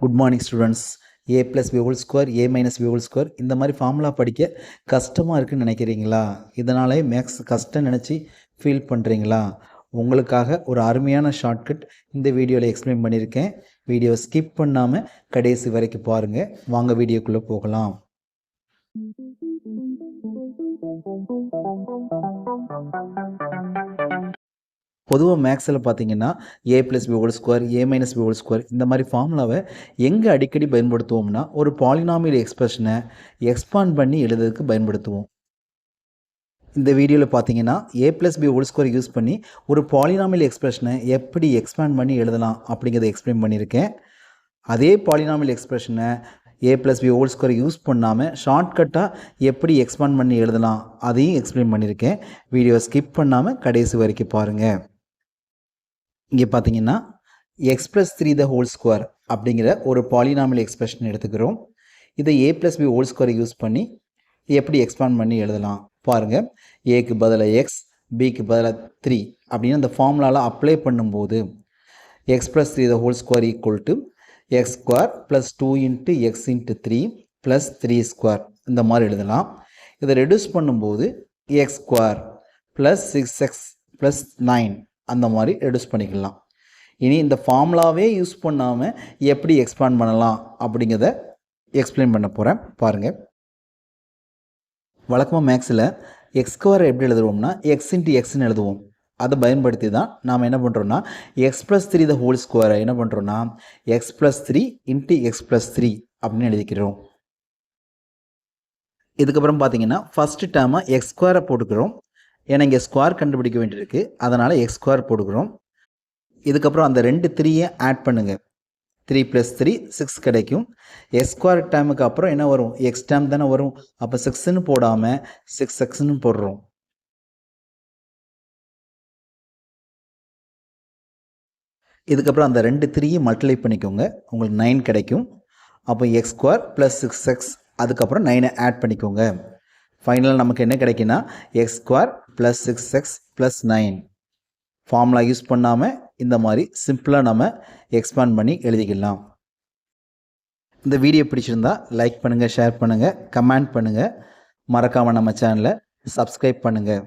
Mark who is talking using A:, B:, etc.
A: Good morning students A plus Wimal whole square A minus விவல் whole square இந்த மாதிரி formula படிக்க கஷ்டமாக இருக்குன்னு நினைக்கிறீங்களா? இதனாலே மேக்ஸ் கஷ்டம் நினச்சி ஃபீல் பண்ணுறீங்களா உங்களுக்காக ஒரு அருமையான ஷார்ட்கட் இந்த வீடியோவில் எக்ஸ்பிளைன் பண்ணியிருக்கேன். வீடியோ ஸ்கிப் பண்ணாமல் கடைசி வரைக்கும் பாருங்கள் வாங்க வீடியோக்குள்ளே போகலாம். பொதுவாக மேக்ஸில் பார்த்தீங்கன்னா A plus B whole square A minus B whole square இந்த மாதிரி ஃபார்முலாவை எங்கே அடிக்கடி பயன்படுத்துவோம்னா ஒரு பாலினாமியல் எக்ஸ்பிரஷனை எக்ஸ்பாண்ட் பண்ணி எழுதுறதுக்கு பயன்படுத்துவோம். இந்த வீடியோவில் பார்த்தீங்கன்னா A plus B whole square use பண்ணி ஒரு பாலினாமியல் எக்ஸ்பிரஷனை எப்படி எக்ஸ்பேண்ட் பண்ணி எழுதலாம் அப்படிங்கிறத எக்ஸ்பிளைன் பண்ணியிருக்கேன் அதே பாலினாமியல் எக்ஸ்பிரஷனை A plus B whole square use பண்ணாமல் ஷார்ட்கட்டாக எப்படி எக்ஸ்பேண்ட் பண்ணி எழுதலாம் அதையும் எக்ஸ்பிளைன் பண்ணியிருக்கேன் வீடியோ ஸ்கிப் பண்ணாமல் கடைசி வரைக்கும் பாருங்கள் இங்கே பார்த்தீங்கன்னா express three the whole square அப்படிங்கிற ஒரு பாலினாமியல் எக்ஸ்பிரஷன் எடுத்துக்கிறோம். இதை A plus B whole square use பண்ணி எப்படி எக்ஸ்பேண்ட் பண்ணி எழுதலாம்? பாருங்கள் ஏக்கு பதிலாக எக்ஸ் பிக்கு பதிலாக த்ரீ அப்படின்னு அந்த ஃபார்முலாவில் அப்ளை பண்ணும்போது X plus three the whole square equal to X square plus two into X into three plus three square இந்த மாதிரி எழுதலாம். இதை ரெடியூஸ் பண்ணும்போது X square plus six X plus nine அந்த மாதிரி ரெடியூஸ் பண்ணிக்கலாம். இனி இந்த ஃபார்முலாவே யூஸ் பண்ணாமல் எப்படி எக்ஸ்பேண்ட் பண்ணலாம் அப்படிங்கிறத எக்ஸ்பிளைன் பண்ண போகிறேன் பாருங்கள் வழக்கமாக மேக்ஸில் எக்ஸ் ஸ்கொயர் எப்படி எழுதுவோம்னா எக்ஸ் இன்ட்டு எக்ஸ்னு எழுதுவோம். அதை பயன்படுத்தி தான் நாம் என்ன பண்ணுறோன்னா X plus three the whole ஸ்கொயரை என்ன பண்ணுறோன்னா X plus three into X plus three அப்படின்னு எழுதிக்கிறோம். இதுக்கப்புறம் பார்த்தீங்கன்னா ஃபஸ்ட்டு டேர்மாக எக்ஸ் ஸ்கொயரை போட்டுக்கிறோம். ஏன்னா இங்கே ஸ்கொயர் கண்டுபிடிக்க வேண்டியிருக்கு. அதனால் எக்ஸ் ஸ்கொயர் போட்டுக்கிறோம் இதுக்கப்புறம் அந்த ரெண்டு த்ரீயை ஆட் பண்ணுங்கள் த்ரீ ப்ளஸ் த்ரீ சிக்ஸ் கிடைக்கும். எக்ஸ் ஸ்கொயர் டேமுக்கு அப்புறம் என்ன வரும்? எக்ஸ் டேம் தானே வரும். அப்போ சிக்ஸ்ன்னு போடாமல் சிக்ஸ் எக்ஸ்ன்னு போடுறோம். இதுக்கப்புறம் அந்த ரெண்டு த்ரீயை மல்டிப்ளை பண்ணிக்கோங்க. உங்களுக்கு நைன் கிடைக்கும். அப்போ X square plus six X அதுக்கப்புறம் நைனை ஆட் பண்ணிக்கோங்க. ஃபைனலாக நமக்கு என்ன கிடைக்குன்னா X square plus six X plus nine formula use பண்ணாமல் இந்த மாதிரி சிம்பிளாக நம்ம எக்ஸ்பேண்ட் பண்ணி எழுதிக்கலாம். இந்த வீடியோ பிடிச்சிருந்தா லைக் பண்ணுங்கள் ஷேர் பண்ணுங்கள் கமெண்ட் பண்ணுங்கள் மறக்காமல் நம்ம சேனலை சப்ஸ்கிரைப் பண்ணுங்கள்